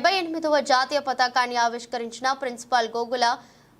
డెబ్బై ఎనిమిదవ జాతీయ పతాకాన్ని ఆవిష్కరించిన ప్రిన్సిపాల్ గోగుల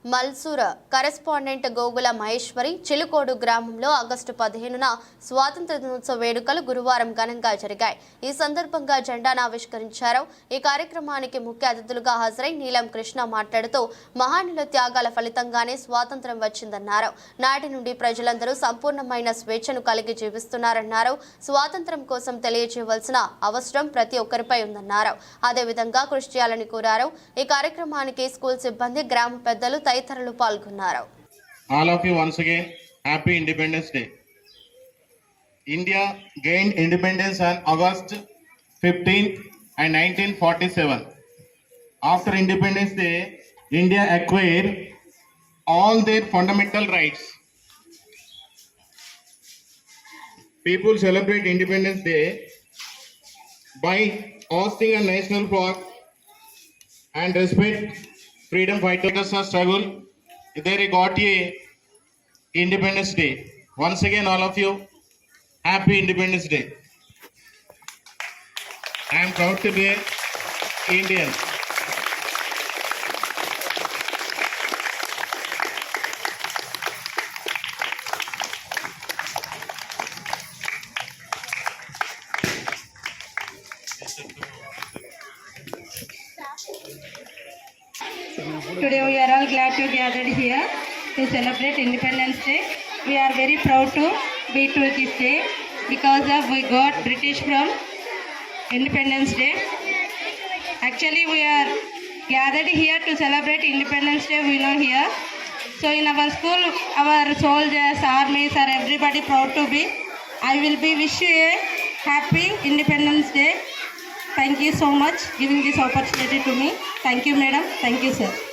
మల్సూర్ కరెస్పాండెంట్ గోగుల మహేశ్వరి చిలుకోడు గ్రామంలో ఆగస్టు పదిహేనున స్వాతంత్ర దినోత్సవ వేడుకలు గురువారం ఘనంగా జరిగాయి. ఈ సందర్భంగా జెండాను ఆవిష్కరించారు. ఈ కార్యక్రమానికి ముఖ్య అతిథులుగా హాజరై నీలం కృష్ణ మాట్లాడుతూ మహానుల త్యాగాల ఫలితంగానే స్వాతంత్ర్యం వచ్చిందన్నారు. నాటి నుండి ప్రజలందరూ సంపూర్ణమైన స్వేచ్ఛను కలిగి జీవిస్తున్నారన్నారు. స్వాతంత్ర్యం కోసం తెలియజేయవలసిన అవసరం ప్రతి ఒక్కరిపై ఉందన్నారు. అదేవిధంగా కృషి చేయాలని కోరారు. ఈ కార్యక్రమానికి స్కూల్ సిబ్బంది గ్రామ పెద్దలు తదితరులు పాల్గొన్నారు all of you once again happy independence day india gained independence on august 15th and 1947 after independence day india acquired all their fundamental rights people celebrate independence day by hosting a national park and respect freedom fighters are struggle. They got a independence day. Once again all of you happy independence day. I am proud to be an indian Today we are all glad to gathered here to celebrate Independence Day. We are very proud to be to this day because of we got British from Independence Day. Actually we are gathered here to celebrate Independence Day we know here. So in our school our soldiers, armies are everybody proud to be. I will be wish you a happy Independence Day. Thank you so much giving this opportunity to me. Thank you madam. Thank you sir.